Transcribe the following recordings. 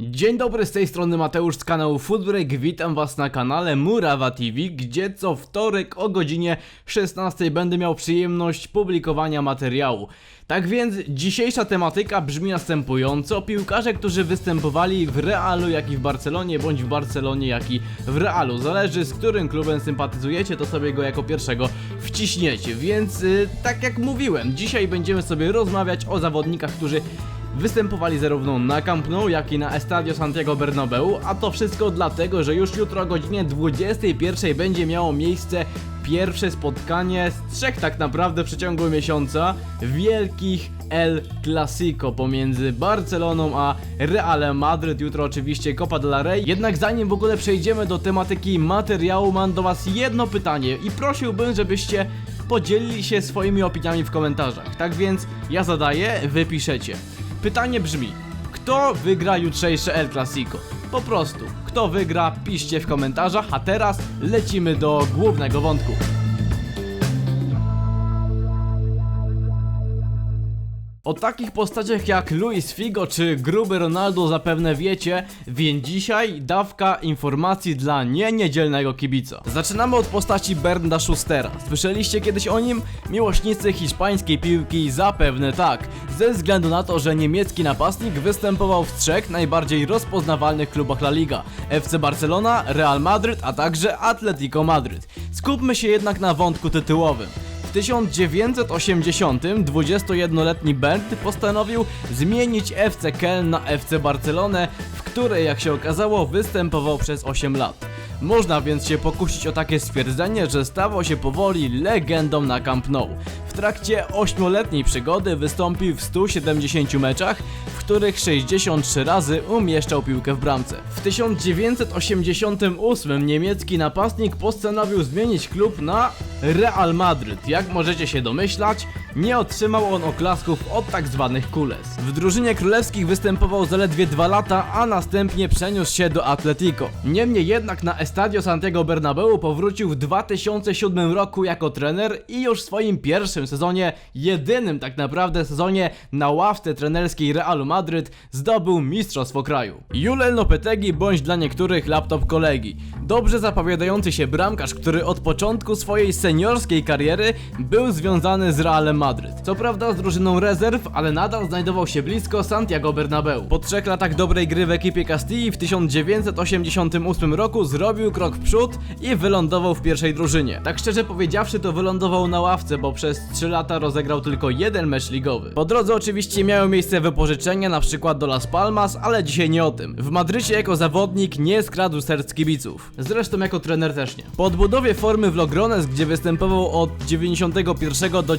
Dzień dobry, z tej strony Mateusz z kanału Foodbreak, witam was na kanale Murawa TV, gdzie co wtorek o godzinie 16 będę miał przyjemność publikowania materiału. Tak więc dzisiejsza tematyka brzmi następująco, piłkarze, którzy występowali w Realu, jak i w Barcelonie, bądź w Barcelonie, jak i w Realu. Zależy z którym klubem sympatyzujecie, to sobie go jako pierwszego wciśniecie, więc y, tak jak mówiłem, dzisiaj będziemy sobie rozmawiać o zawodnikach, którzy Występowali zarówno na Camp Nou, jak i na Estadio Santiago Bernabeu, a to wszystko dlatego, że już jutro o godzinie 21 będzie miało miejsce pierwsze spotkanie z trzech tak naprawdę w przeciągu miesiąca wielkich El Clasico pomiędzy Barceloną a Realem Madryt. Jutro oczywiście Copa del Rey. Jednak zanim w ogóle przejdziemy do tematyki materiału, mam do was jedno pytanie i prosiłbym, żebyście podzielili się swoimi opiniami w komentarzach. Tak więc ja zadaję, wy piszecie. Pytanie brzmi: kto wygra jutrzejsze El Clasico? Po prostu, kto wygra, piszcie w komentarzach, a teraz lecimy do głównego wątku. O takich postaciach jak Luis Figo czy gruby Ronaldo zapewne wiecie, więc dzisiaj dawka informacji dla nie niedzielnego kibica. Zaczynamy od postaci Bernda Schustera. Słyszeliście kiedyś o nim? Miłośnicy hiszpańskiej piłki zapewne tak, ze względu na to, że niemiecki napastnik występował w trzech najbardziej rozpoznawalnych klubach La Liga: FC Barcelona, Real Madryt, a także Atletico Madryt. Skupmy się jednak na wątku tytułowym. W 1980 21-letni Bernd postanowił zmienić FC Köln na FC Barcelonę, w której jak się okazało występował przez 8 lat. Można więc się pokusić o takie stwierdzenie, że stawał się powoli legendą na Camp Nou. W trakcie 8-letniej przygody wystąpił w 170 meczach, w których 63 razy umieszczał piłkę w bramce. W 1988 niemiecki napastnik postanowił zmienić klub na Real Madryt. Jak możecie się domyślać, nie otrzymał on oklasków od tak zwanych Kules. W drużynie królewskich występował zaledwie 2 lata, a następnie przeniósł się do Atletico. Niemniej jednak na Estadio Santiago Bernabeu powrócił w 2007 roku jako trener i już w swoim pierwszym sezonie, jedynym tak naprawdę sezonie na ławce trenerskiej Realu Madryt zdobył mistrzostwo kraju. Julel Lopetegi bądź dla niektórych laptop kolegi. Dobrze zapowiadający się bramkarz, który od początku swojej seniorskiej kariery był związany z Realem Madryt. Co prawda z drużyną rezerw, ale nadal znajdował się blisko Santiago Bernabeu. Po trzech latach dobrej gry w ekipie Castilli w 1988 roku zrobił krok w przód i wylądował w pierwszej drużynie. Tak szczerze powiedziawszy to wylądował na ławce, bo przez 3 lata rozegrał tylko jeden mecz ligowy. Po drodze oczywiście miały miejsce wypożyczenia, na przykład do Las Palmas, ale dzisiaj nie o tym. W Madrycie jako zawodnik nie skradł serc kibiców. Zresztą jako trener też nie. Po odbudowie formy w Logrones, gdzie występował od 91 do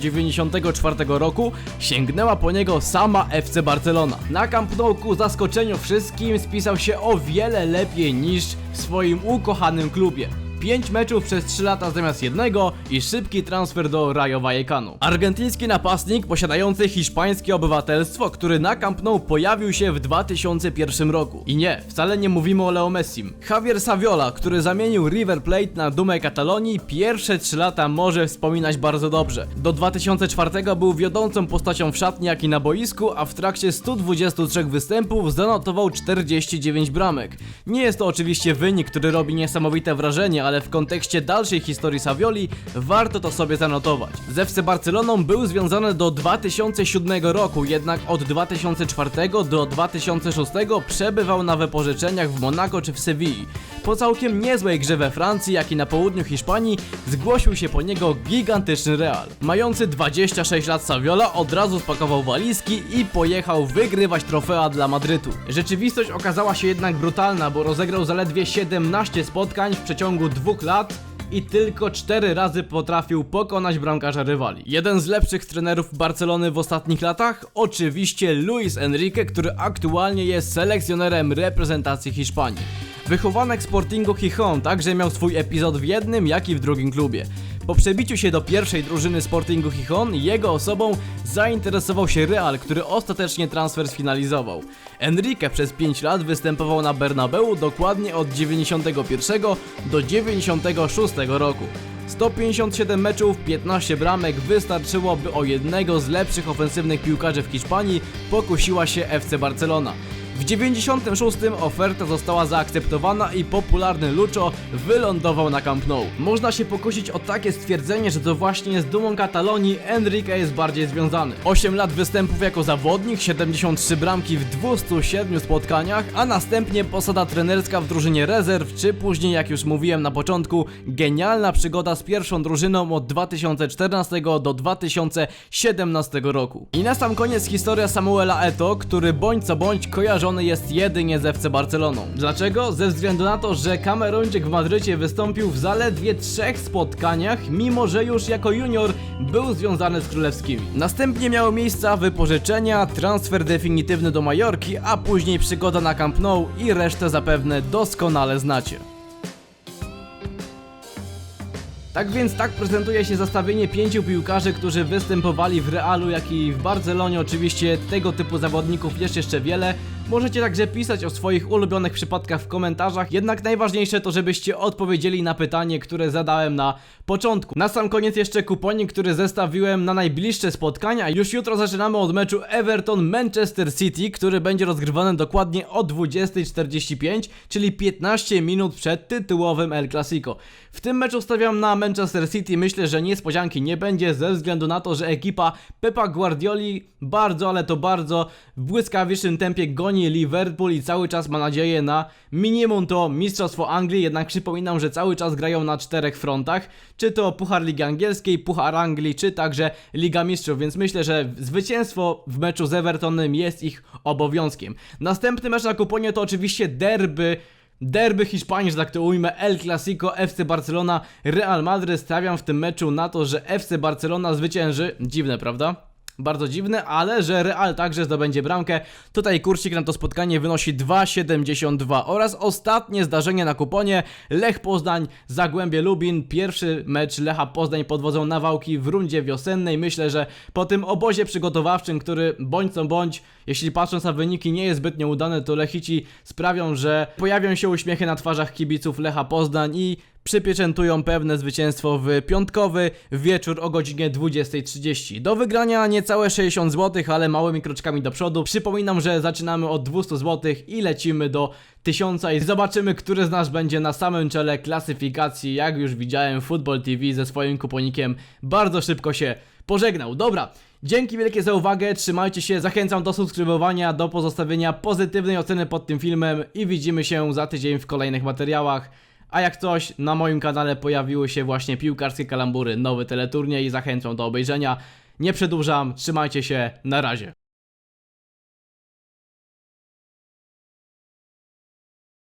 94 roku, sięgnęła po niego sama FC Barcelona. Na Camp Nou ku zaskoczeniu wszystkim spisał się o wiele lepiej niż w swoim ukochanym klubie. 5 meczów przez 3 lata zamiast jednego i szybki transfer do Rayo Vallecano. Argentyński napastnik posiadający hiszpańskie obywatelstwo, który na Camp Nou pojawił się w 2001 roku. I nie, wcale nie mówimy o Leo Messim. Javier Saviola, który zamienił River Plate na dumę Katalonii, pierwsze 3 lata może wspominać bardzo dobrze. Do 2004 był wiodącą postacią w szatni jak i na boisku, a w trakcie 123 występów zanotował 49 bramek. Nie jest to oczywiście wynik, który robi niesamowite wrażenie, ale w kontekście dalszej historii Savioli warto to sobie zanotować. Z FC Barceloną był związany do 2007 roku, jednak od 2004 do 2006 przebywał na wypożyczeniach w Monako czy w Sewilli. Po całkiem niezłej grze we Francji, jak i na południu Hiszpanii, zgłosił się po niego gigantyczny Real. Mający 26 lat Saviola od razu spakował walizki i pojechał wygrywać trofea dla Madrytu. Rzeczywistość okazała się jednak brutalna, bo rozegrał zaledwie 17 spotkań w przeciągu dwóch lat i tylko 4 razy potrafił pokonać bramkarza rywali. Jeden z lepszych trenerów Barcelony w ostatnich latach? Oczywiście Luis Enrique, który aktualnie jest selekcjonerem reprezentacji Hiszpanii. Wychowanek Sportingu Gijón także miał swój epizod w jednym, jak i w drugim klubie. Po przebiciu się do pierwszej drużyny Sportingu Gijón jego osobą zainteresował się Real, który ostatecznie transfer sfinalizował. Enrique przez 5 lat występował na Bernabeu dokładnie od 91 do 96 roku. 157 meczów, 15 bramek wystarczyło, by o jednego z lepszych ofensywnych piłkarzy w Hiszpanii pokusiła się FC Barcelona. W 96 oferta została zaakceptowana i popularny Lucho wylądował na Camp Nou. Można się pokusić o takie stwierdzenie, że to właśnie z dumą Katalonii Enrique jest bardziej związany. 8 lat występów jako zawodnik, 73 bramki w 207 spotkaniach, a następnie posada trenerska w drużynie rezerw, czy później, jak już mówiłem na początku, genialna przygoda z pierwszą drużyną od 2014 do 2017 roku. I na sam koniec historia Samuela Eto, który bądź co bądź kojarzony jest jedynie z FC Barceloną. Dlaczego? Ze względu na to, że Kameruńczyk w Madrycie wystąpił w zaledwie trzech spotkaniach, mimo że już jako junior był związany z królewskimi. Następnie miały miejsca wypożyczenia, transfer definitywny do Majorki, a później przygoda na Camp Nou i resztę zapewne doskonale znacie. Tak więc tak prezentuje się zestawienie pięciu piłkarzy, którzy występowali w Realu, jak i w Barcelonie. Oczywiście tego typu zawodników jest jeszcze wiele. Możecie także pisać o swoich ulubionych przypadkach w komentarzach, jednak najważniejsze to, żebyście odpowiedzieli na pytanie, które zadałem na początku. Na sam koniec jeszcze kuponik, który zestawiłem na najbliższe spotkania. Już jutro zaczynamy od meczu Everton-Manchester City, który będzie rozgrywany dokładnie o 20.45, czyli 15 minut przed tytułowym El Clasico. W tym meczu stawiam na Manchester City. Myślę, że niespodzianki nie będzie ze względu na to, że ekipa Pepa Guardioli bardzo, ale to bardzo w błyskawicznym tempie goni Liverpool i cały czas ma nadzieję na minimum to Mistrzostwo Anglii, jednak przypominam, że cały czas grają na czterech frontach, czy to Puchar Ligi Angielskiej, Puchar Anglii, czy także Liga Mistrzów, więc myślę, że zwycięstwo w meczu z Evertonem jest ich obowiązkiem. Następny mecz na kuponie to oczywiście derby Derby Hiszpanii, że tak to ujmę, El Clasico, FC Barcelona, Real Madryt. Stawiam w tym meczu na to, że FC Barcelona zwycięży. Dziwne, prawda? Bardzo dziwne, ale że Real także zdobędzie bramkę. Tutaj kursik na to spotkanie wynosi 2,72 oraz ostatnie zdarzenie na kuponie Lech Poznań, Zagłębie Lubin. Pierwszy mecz Lecha Poznań pod wodzą Nawałki w rundzie wiosennej. Myślę, że po tym obozie przygotowawczym, który bądź co bądź, jeśli patrząc na wyniki nie jest zbytnio udany, to Lechici sprawią, że pojawią się uśmiechy na twarzach kibiców Lecha Poznań i przypieczętują pewne zwycięstwo w piątkowy wieczór o godzinie 20.30. Do wygrania niecałe 60 zł, ale małymi kroczkami do przodu. Przypominam, że zaczynamy od 200 zł i lecimy do 1000 i zobaczymy, który z nas będzie na samym czele klasyfikacji. Jak już widziałem, Football TV ze swoim kuponikiem bardzo szybko się pożegnał. Dobra. Dzięki wielkie za uwagę, trzymajcie się, zachęcam do subskrybowania, do pozostawienia pozytywnej oceny pod tym filmem i widzimy się za tydzień w kolejnych materiałach. A jak coś, na moim kanale pojawiły się właśnie piłkarskie kalambury, nowy teleturniej, zachęcam do obejrzenia. Nie przedłużam, trzymajcie się, na razie.